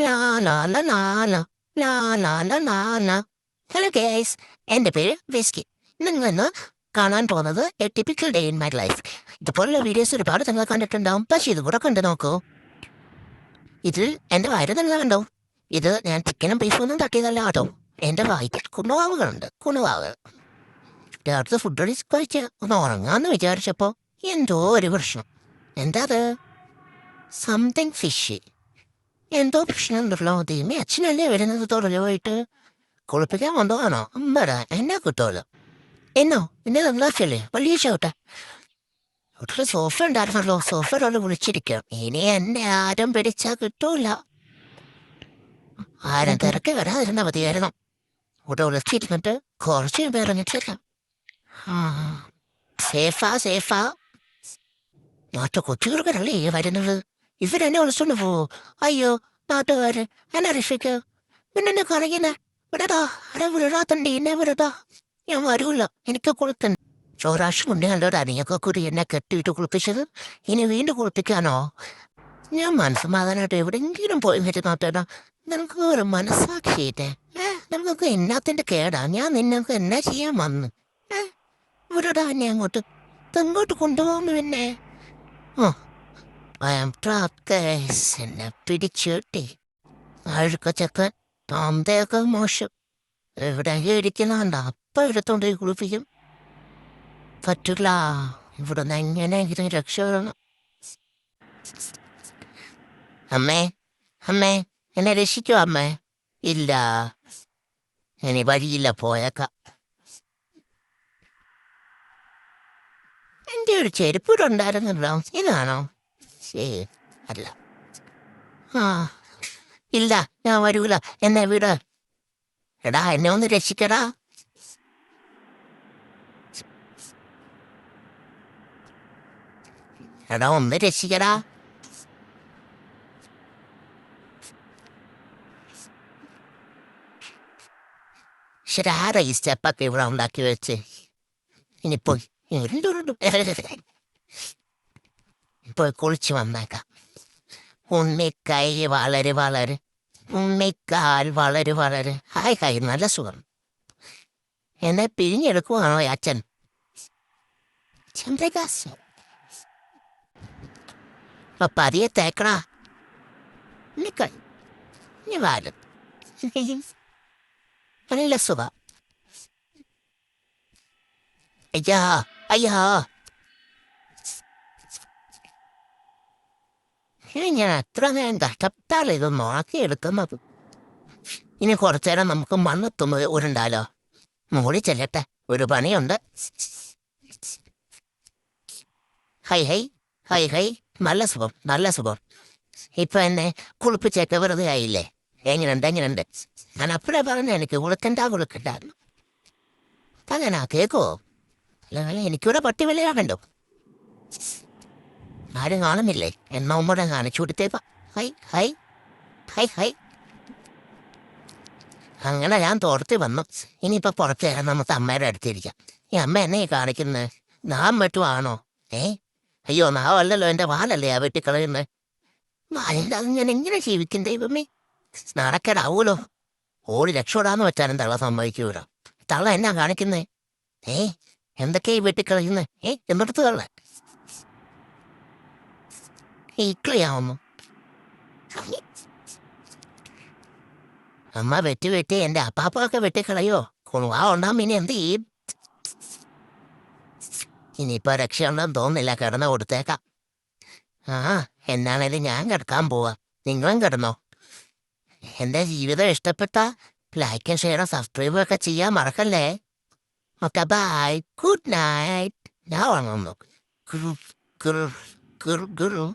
Hello guys എന്റെ പേര് whisky. നിങ്ങളിന്ന് കാണാൻ പോകുന്നത് a typical day in my life ഇതുപോലുള്ള വീഡിയോസ് ഒരുപാട് നിങ്ങൾ കണ്ടിട്ടുണ്ടാവും. പക്ഷേ ഇത് കൂടെ കണ്ടു നോക്കൂ. ഇതിൽ എന്റെ വയറ് നിങ്ങൾ കണ്ടോ? ഇത് ഞാൻ ചിക്കനും ബീഫും ഒന്നും തട്ടിയതല്ല കേട്ടോ. എന്റെ വായിക്കൽ കുണുവാവുകളുണ്ട്. കുണുവാവ്. രാത്രി ഫുഡ് കഴിച്ച് ഒന്ന് ഉറങ്ങാന്ന് വിചാരിച്ചപ്പോൾ എന്തോ ഒരു പ്രശ്നം. എന്താ അത്? സംതിങ് ഫിഷ് എന്തോ പ്രശ്നമുണ്ടല്ലോ ദൈവമേ അച്ഛനല്ലേ വരുന്നത് തൊഴിലുമായിട്ട് കുളിപ്പിക്കാൻ കൊണ്ടുപോകാനോ അമ്പട എന്നെ കിട്ടുമല്ലോ എന്നോ? എന്നെ നന്നാക്കിയല്ലേ? വലിയ ചോട്ടെ ഒട്ടൊരു സോഫ ഉണ്ടായിരുന്നല്ലോ. സോഫ ഒരാൾ വിളിച്ചിരിക്കാം ഇനി എന്നെ ആരും പിടിച്ചാൽ കിട്ടൂല. ആരും തിരക്കി വരാതിരുന്ന മതിയായിരുന്നു. ഇവിടെ വിളിച്ചിരുന്നിട്ട് കുറച്ച് പേരങ്ങിട്ടില്ല സേഫാ സേഫാ. മറ്റു കൊച്ചുകൾക്കല്ലേ വരുന്നത്? ഇവരെന്നെ വിളിച്ചോണ്ട് പോവോ അയ്യോ നാട്ടുകാര് എന്നെ രക്ഷിക്കോ പിന്നെ കളിക്കുന്ന വിടടാ അരെ വിടാത്തണ്ടി എന്നെ വിടടാ ഞാൻ വരൂല എനിക്ക് കുളിക്കണ്ട ഒരാഴ്ച മുന്നേ അല്ലോടാ നീയൊക്കെ എന്നെ കെട്ടിയിട്ട് കുളിപ്പിച്ചത് ഇനി വീണ്ടും കുളിപ്പിക്കാനോ ഞാൻ മനസ്സമാധാനമായിട്ട് എവിടെയെങ്കിലും പോയി വരുന്നോട്ടേടാ നിനക്ക് ഒരു മനസ്സാക്ഷിയിട്ടെ ഏ നമുക്ക് എന്നാത്തിന്റെ കേടാ ഞാൻ നിന്നൊക്കെ എന്നാ ചെയ്യാൻ വന്ന് ഏ വിടടാ എന്നെ അങ്ങോട്ട് തെങ്ങോട്ട് കൊണ്ടുപോകുന്നു പിന്നെ ഓ എന്നെ പിടിച്ചുട്ടി. അഴുക്ക ചെക്കൻ താന്തയൊക്കെ മോശം. എവിടെ ഇരിക്കുന്നുണ്ട് അപ്പം എടുത്തോണ്ട് കുളിപ്പിക്കും. പറ്റില്ല ഇവിടെ നിന്ന് എങ്ങനെയെങ്കിലും രക്ഷപ്പെടണം അമ്മേ അമ്മേ എന്നെ രക്ഷിക്കോ അമ്മേ. ഇല്ല ഇനി വഴിയില്ല പോയേക്കാം. എന്റെ ഒരു ചെരുപ്പ് ഉണ്ടായിരുന്നല്ലോ ഇതാണോ? ശരി അല്ല. ആ ഇല്ല ഞാൻ വരൂല. എന്നെ വിട്. എടാ എന്നെ ഒന്ന് രക്ഷിക്കടാ. എടാ ഒന്ന് രക്ഷിക്കടാ. ശരി ആരാ ഈ സ്റ്റെപ്പൊക്കെ ഇവിടെ ഉണ്ടാക്കി വെച്ച്? ഇനി പോയി കുളിച്ചു വന്നേക്കാം. ഉമ്മിക്കൈ വളരെ വളരെ ഉമ്മിക്കാൽ വളരെ വളരെ. ഹായ് ഹായ് നല്ല സുഖം. എന്നെ പിരിഞ്ഞെടുക്കുവാണോ അച്ഛൻ? ചന്ദ്രകാസ് അപ്പൊ പതിയെ തേക്കടാ. ഇനി വാലും. നല്ല സുഖ. അയ്യാ അയ്യാ. ഞാൻ അത്ര നേരം കഷ്ടപ്പെട്ടാലോ ഇത് നോക്കിയെടുക്കുന്നത്? ഇനി കുറച്ചു നേരം നമുക്ക് മണ്ണെത്തുമ്പോൾ ഉരുണ്ടാലോ? മൂടി ചെല്ലട്ടെ ഒരു പണിയുണ്ട്. ഹൈ ഹൈ ഹൈ ഹൈ നല്ല സുഖം നല്ല സുഖം. ഇപ്പൊ എന്നെ കുളിപ്പിച്ചേക്ക വെറുതെ ആയില്ലേ? എങ്ങനെയുണ്ട് എങ്ങനെയുണ്ട്? ഞാൻ അപ്പഴേ പറഞ്ഞു എനിക്ക് കുളിക്കണ്ട കുളിക്കണ്ട അങ്ങനെ കേക്കോ? അല്ലെങ്കിൽ എനിക്കിവിടെ പട്ടി വിലയാകണ്ടോ ആരും കാണുന്നില്ലേ എന്നാ ഉമ്മടെ കാണിച്ചു കൊടുത്തേപ്പ ഹൈ ഹൈ ഹൈ ഹൈ അങ്ങനെ ഞാൻ തോർത്തി വന്നു ഇനിയിപ്പോ പുറത്ത് കയറാൻ നമുക്ക് അമ്മയുടെ അടുത്തിരിക്കാം ഈ അമ്മ എന്നെ കാണിക്കുന്നത് നാം വെട്ടുവാണോ ഏ അയ്യോ നാവല്ലല്ലോ എന്റെ വാലല്ലേ ആ വെട്ടിക്കളയുന്നത് വാലിന്റെ അത് ഞാൻ എങ്ങനെ ജീവിക്കും ദൈവമേ നടക്കേടാവൂലോ ഓടി രക്ഷപ്പെടാന്ന് വെച്ചാലും തള്ള സമ്മതിക്കൂല തള്ള എന്നാ കാണിക്കുന്നേ ഏ എന്തൊക്കെയാ ഈ വെട്ടിക്കളയുന്നത് ഏ എന്നിടത്ത് തള്ള ഇക്ലിയാവുന്നു അമ്മ വെട്ടി വെട്ടി എന്റെ അപ്പാപ്പൊക്കെ വെട്ടിക്കളയോ? കുണുവാ ഉണ്ടാകും ഇനി എന്ത് ചെയ്യും? ഇനിയിപ്പോ രക്ഷയുണ്ടെന്ന് തോന്നുന്നില്ല കിടന്ന് കൊടുത്തേക്കാം. ആ എന്നാണേലും ഞാൻ കിടക്കാൻ പോവാ. നിങ്ങളും കിടന്നോ? എന്റെ ജീവിതം ഇഷ്ടപ്പെട്ട ലൈക്ക് ഷെയറും സബ്സ്ക്രൈബും ഒക്കെ ചെയ്യാൻ മറക്കല്ലേ? ഓക്കെ ബൈ ഗുഡ് നൈറ്റ് ഞാൻ ഉറങ്ങുന്നു. ഗുരു ഗുരു ഗുരു ഗുരു.